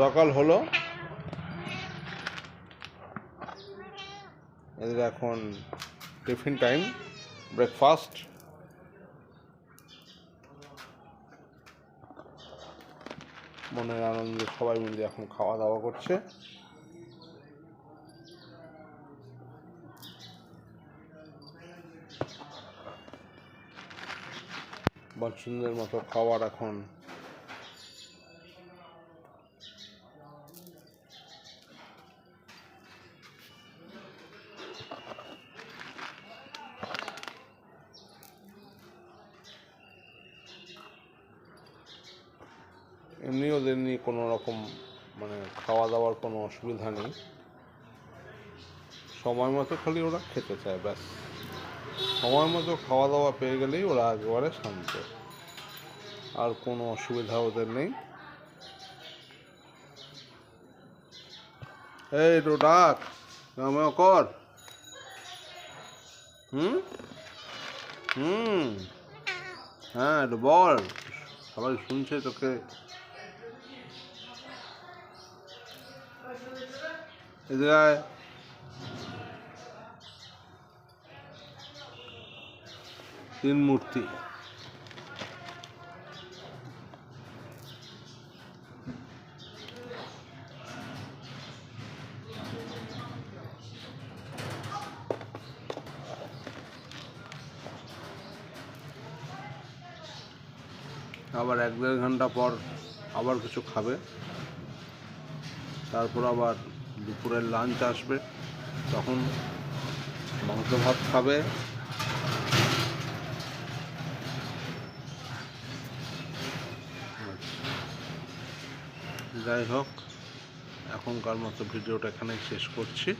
সকাল হলো। এদের এখন টিফিন টাইম, ব্রেকফাস্ট। মনের আনন্দে সবাই মিলে এখন খাওয়া দাওয়া করছে। পছন্দের মতো খাবার এখন এমনি ওদের নিয়ে কোনো রকম মানে খাওয়া দাওয়ার কোনো অসুবিধা নেই। সময় মতো খালি ওরা খেতে চায়, ব্যাস। সময় মতো খাওয়া দাওয়া পেয়ে গেলেই ওরা একেবারে শান্ত। আর কোনো অসুবিধা ওদের নেই। এই একটু ডাক, নামেও কর। হুম? হুম? হ্যাঁ বল। সবাই শুনছে তোকে। তিন মূর্তি। আবার এক দেড় ঘণ্টা পর আবার কিছু খাবে। তারপর আবার দুপুরের লাঞ্চ আসবে। তখন মাংস ভাত খাবে। যাই হোক, এখনকার মতো ভিডিওটা এখানেই শেষ করছি।